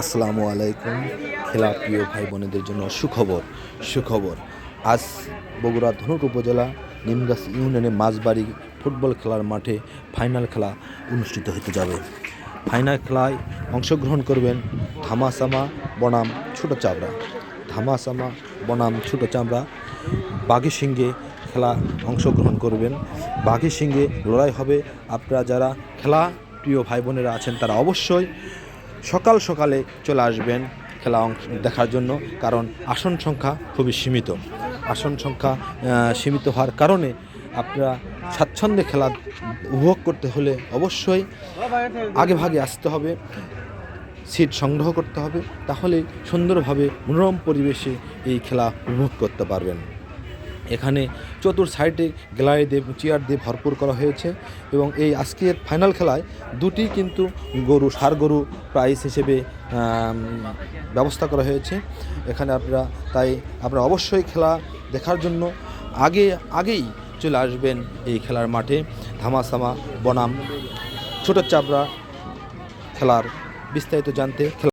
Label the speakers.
Speaker 1: আসসালামু আলাইকুম, খেলা প্রিয় ভাই বোনেদের জন্য সুখবর সুখবর। আজ বগুড়া ধনুক উপজেলা নিমগাছ ইউনিয়নে মাঝবাড়ি ফুটবল খেলার মাঠে ফাইনাল খেলা অনুষ্ঠিত হতে যাবে। ফাইনাল খেলায় অংশগ্রহণ করবেন ধামাসামা বনাম ছোট চাবড়া ধামাসামা বনাম ছোট চামড়া বাঘি সিংহে খেলা অংশগ্রহণ করবেন। বাঘি সিংহে লড়াই হবে। আপনারা যারা খেলা প্রিয় ভাই বোনেরা আছেন, তারা অবশ্যই সকাল সকালে চলে আসবেন খেলা দেখার জন্য, কারণ আসন সংখ্যা খুবই সীমিত। আসন সংখ্যা সীমিত হওয়ার কারণে আপনারা স্বাচ্ছন্দ্যে খেলা উপভোগ করতে হলে অবশ্যই আগে ভাগে আসতে হবে, সিট সংগ্রহ করতে হবে তাহলে সুন্দরভাবে মনোরম পরিবেশে এই খেলা উপভোগ করতে পারবেন। এখানে চতুর সাইডে গ্যালারি দিয়ে, চেয়ার দিয়ে ভরপুর করা হয়েছে এবং এই আজকের ফাইনাল খেলায় দুটি কিন্তু গরু, সার গরু প্রাইস হিসেবে ব্যবস্থা করা হয়েছে। এখানে আপনারা, তাই আপনারা অবশ্যই খেলা দেখার জন্য আগে, আগেই চলে আসবেন এই খেলার মাঠে। ধামাসামা বনাম, ছোট চাপড়া খেলার বিস্তারিত জানতে